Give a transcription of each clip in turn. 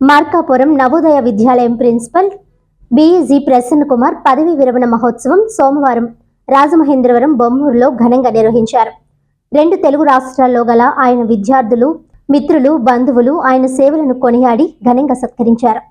మార్కాపురం నవోదయ విద్యాలయం ప్రిన్సిపల్ బిఈజీ ప్రసన్న కుమార్ పదవీ విరమణ మహోత్సవం సోమవారం రాజమహేంద్రవరం బొమ్మూరులో ఘనంగా నిర్వహించారు. రెండు తెలుగు రాష్ట్రాల్లో గల ఆయన విద్యార్థులు మిత్రులు బంధువులు ఆయన సేవలను కొనియాడి ఘనంగా సత్కరించారు.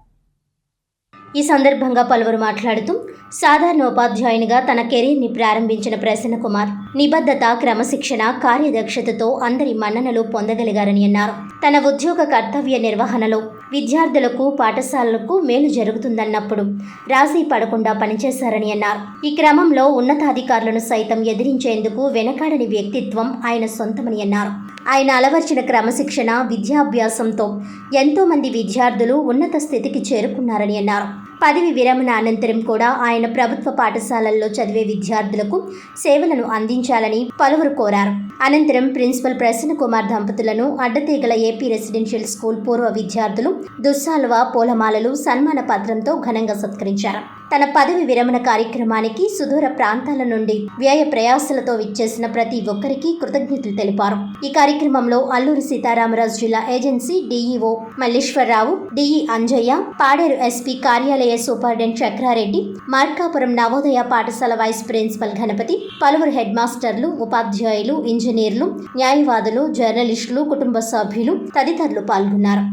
ఈ సందర్భంగా పలువురు మాట్లాడుతూ సాధారణ ఉపాధ్యాయునిగా తన కెరీర్ని ప్రారంభించిన ప్రసన్న కుమార్ నిబద్ధత క్రమశిక్షణ కార్యదక్షతతో అందరి మన్ననలు పొందగలిగారని అన్నారు. తన ఉద్యోగ కర్తవ్య నిర్వహణలో విద్యార్థులకు పాఠశాలలకు మేలు జరుగుతుందన్నప్పుడు రాజీ పడకుండా పనిచేశారని అన్నారు. ఈ క్రమంలో ఉన్నతాధికారులను సైతం ఎదిరించేందుకు వెనకాడని వ్యక్తిత్వం ఆయన సొంతమని అన్నారు. ఆయన అలవర్చిన క్రమశిక్షణ విద్యాభ్యాసంతో ఎంతోమంది విద్యార్థులు ఉన్నత స్థితికి చేరుకున్నారని అన్నారు. పదవి విరమణ అనంతరం కూడా ఆయన ప్రభుత్వ పాఠశాలల్లో చదివే విద్యార్థులకు సేవలను అందించాలని పలువురు కోరారు. అనంతరం ప్రిన్సిపల్ ప్రసన్న కుమార్ దంపతులను అడ్డతీగల ఏపీ రెసిడెన్షియల్ స్కూల్ పూర్వ విద్యార్థులు దుస్సాలువ పూలమాలలు సన్మాన పత్రంతో ఘనంగా సత్కరించారు. తన పదవి విరమణ కార్యక్రమానికి సుదూర ప్రాంతాల నుండి వ్యయ ప్రయాసలతో విచ్చేసిన ప్రతి ఒక్కరికి కృతజ్ఞతలు తెలిపారు. ఈ కార్యక్రమంలో అల్లూరి సీతారామరాజు జిల్లా agency DEO Malleswararao DE Anjaiah Paderu SP కార్యాలయ సూపరింటెండెంట్ చక్రారెడ్డి మార్కాపురం నవోదయ పాఠశాల వైస్ ప్రిన్సిపల్ గణపతి పలువురు హెడ్ మాస్టర్లు ఉపాధ్యాయులు ఇంజనీర్లు న్యాయవాదులు జర్నలిస్టులు కుటుంబ సభ్యులు తదితరులు పాల్గొన్నారు.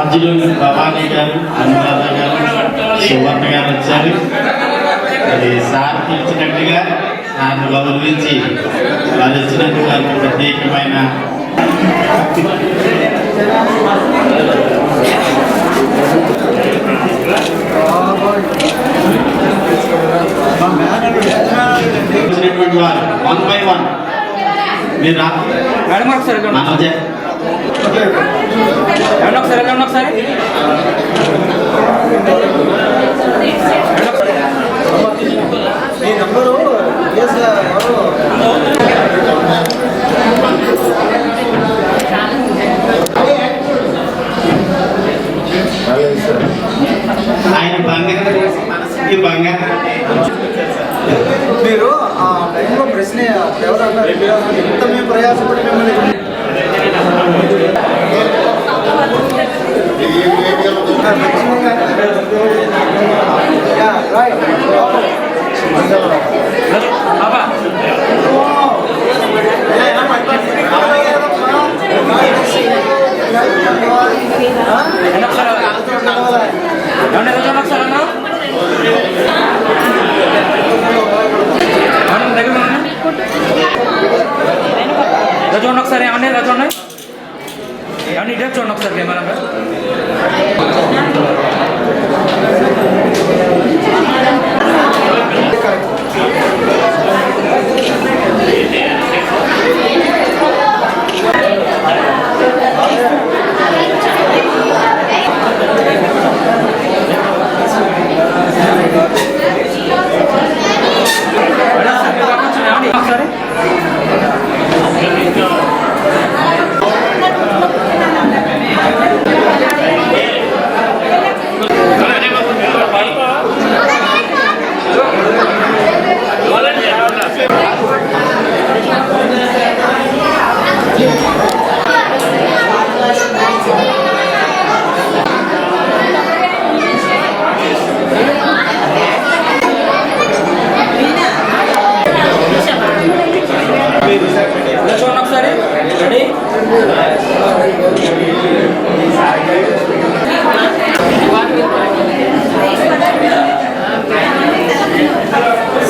అధ్యక్షులు భవానీ గారు అనురాధ గారు సువర్ణ గారు వచ్చారు. అది సార్ పిలిచినట్టుగా సార్ని గౌరవించి వారు వచ్చినందుకు వారికి ప్రత్యేకమైన వచ్చినటువంటి వారు వన్ బై వన్ మీరు రా. మేడం ఒకసారి ఏమండి ఒకసారి వెళ్ళండి ఒకసారి. ఈ నంబరు ఎస్ ఎవరు ఆయన బంగారం మనసుకి బంగారం మీరు ఆ టైంలో ప్రశ్న ఎవరు అన్నారు ఇంత మేము ప్రయాసపడి మిమ్మల్ని Yeah, right. చూడండి ఒకసారి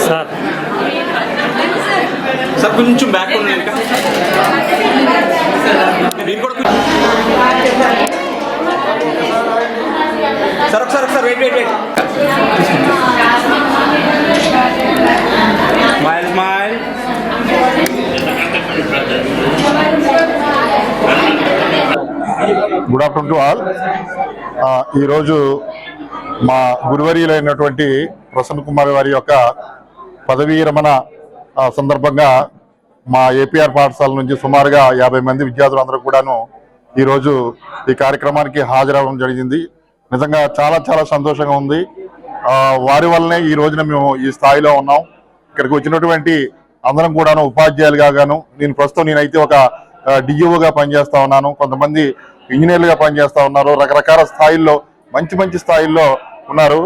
సార్. కొంచెం బ్యాక్ ఉంది ఇంకా మీరు కూడా సార్ ఒకసారి ఒకసారి wait wait wait smile smile good afternoon to all ఈరోజు మా గురువర్యులైనటువంటి ప్రసన్న కుమార్ వారి యొక్క పదవీ విరమణ సందర్భంగా మా ఏపీఆర్ పాఠశాల నుంచి సుమారుగా యాభై మంది విద్యార్థులందరూ కూడాను ఈరోజు ఈ కార్యక్రమానికి హాజరవ్వడం జరిగింది. నిజంగా చాలా చాలా సంతోషంగా ఉంది. వారి వల్లనే ఈ రోజున మేము ఈ స్థాయిలో ఉన్నాం. ఇక్కడికి వచ్చినటువంటి అందరం కూడాను ఉపాధ్యాయులుగా గాను నేను ప్రస్తుతం నేనైతే ఒక డిఈఓగా పనిచేస్తా ఉన్నాను. కొంతమంది ఇంజనీర్లుగా పనిచేస్తా ఉన్నారు. రకరకాల స్థాయిల్లో మంచి మంచి స్థాయిల్లో ఉన్నారు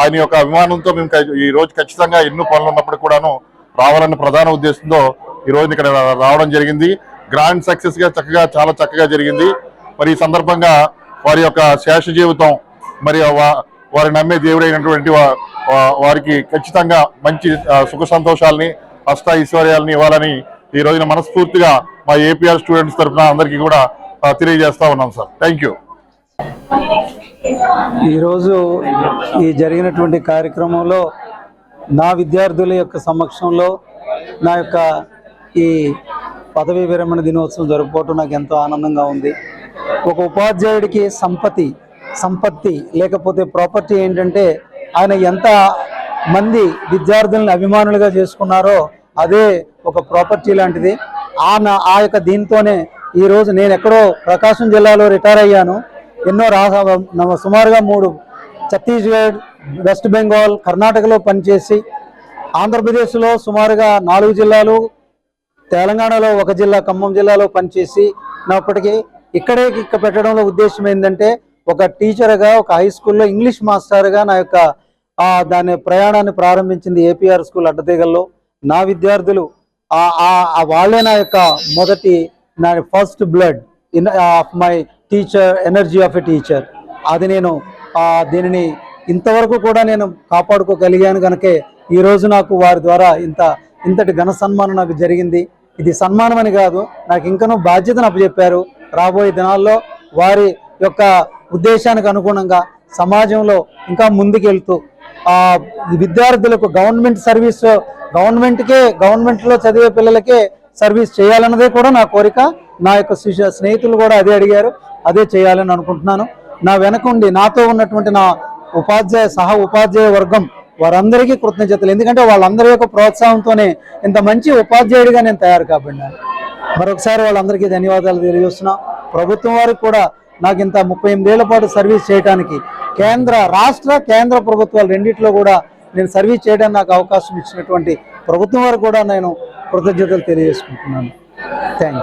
ఆయన యొక్క అభిమానంతో మేము ఈ రోజు ఖచ్చితంగా ఎన్నో పనులు ఉన్నప్పుడు కూడాను రావాలన్న ప్రధాన ఉద్దేశంతో ఈ రోజు ఇక్కడ రావడం జరిగింది. గ్రాండ్ సక్సెస్గా చక్కగా చాలా చక్కగా జరిగింది. మరి ఈ సందర్భంగా వారి యొక్క శేష జీవితం మరి వారి నమ్మే దేవుడైనటువంటి వారికి ఖచ్చితంగా మంచి సుఖ సంతోషాలని అష్ట ఐశ్వర్యాలని ఇవ్వాలని ఈ రోజున మనస్ఫూర్తిగా మా ఏపీఆర్ స్టూడెంట్స్ తరఫున అందరికీ కూడా తెలియజేస్తా ఉన్నాం సార్. థ్యాంక్ యూ ఈరోజు ఈ జరిగినటువంటి కార్యక్రమంలో నా విద్యార్థుల యొక్క సమక్షంలో నా యొక్క ఈ పదవీ విరమణ దినోత్సవం జరుపుకోవటం నాకు ఎంతో ఆనందంగా ఉంది. ఒక ఉపాధ్యాయుడికి సంపత్తి సంపత్తి లేకపోతే ప్రాపర్టీ ఏంటంటే ఆయన ఎంత మంది విద్యార్థులను అభిమానులుగా చేసుకున్నారో అదే ఒక ప్రాపర్టీ లాంటిది. ఆ నా- ఆ యొక్క దీంతోనే ఈరోజు నేను ఎక్కడో ప్రకాశం జిల్లాలో రిటైర్ అయ్యాను. ఎన్నో రాష్ట్ర సుమారుగా మూడు ఛత్తీస్గఢ్ వెస్ట్ బెంగాల్ కర్ణాటకలో పనిచేసి ఆంధ్రప్రదేశ్లో సుమారుగా నాలుగు జిల్లాలు తెలంగాణలో ఒక జిల్లా ఖమ్మం జిల్లాలో పనిచేసి నాప్పటికీ ఇక్కడే ఇక్కడ పెట్టడంలో ఉద్దేశం ఏంటంటే ఒక టీచర్గా ఒక హై స్కూల్లో ఇంగ్లీష్ మాస్టర్గా నా యొక్క దాని ప్రయాణాన్ని ప్రారంభించింది ఏపీఆర్ స్కూల్ అడ్డతీగల్లో నా విద్యార్థులు ఆ- ఆ వాళ్ళే నా యొక్క మొదటి నా first blood in of my teacher energy of a teacher అది నేను దీనిని ఇంతవరకు కూడా నేను కాపాడుకోగలిగాను కనుకే ఈరోజు నాకు వారి ద్వారా ఇంత ఇంతటి ఘన సన్మానం నాకు జరిగింది. ఇది సన్మానం అని కాదు నాకు ఇంకనూ బాధ్యతను అప్పచెప్పారు. రాబోయే దినాల్లో వారి యొక్క ఉద్దేశానికి అనుగుణంగా సమాజంలో ఇంకా ముందుకెళ్తూ ఆ విద్యార్థులకు గవర్నమెంట్ సర్వీస్ గవర్నమెంట్కే గవర్నమెంట్లో చదివే పిల్లలకే సర్వీస్ చేయాలన్నదే కూడా నా కోరిక. నా యొక్క స్నేహితులు కూడా అదే అడిగారు. అదే చేయాలని అనుకుంటున్నాను. నా వెనకుండి నాతో ఉన్నటువంటి నా ఉపాధ్యాయ సహ ఉపాధ్యాయ వర్గం వారందరికీ కృతజ్ఞతలు. ఎందుకంటే వాళ్ళందరి యొక్క ప్రోత్సాహంతోనే ఇంత మంచి ఉపాధ్యాయుడిగా నేను తయారు కాబడినాను మరొకసారి వాళ్ళందరికీ ధన్యవాదాలు తెలియజేస్తున్నా. ప్రభుత్వం వారికి కూడా నాకు ఇంత ముప్పై ఎనిమిదేళ్ళ పాటు సర్వీస్ చేయడానికి కేంద్ర రాష్ట్ర కేంద్ర ప్రభుత్వాలు రెండిట్లో కూడా నేను సర్వీస్ చేయడానికి నాకు అవకాశం ఇచ్చినటువంటి ప్రభుత్వం వారికి కూడా నేను కృతజ్ఞతలు తెలియజేసుకుంటున్నాను. థ్యాంక్స్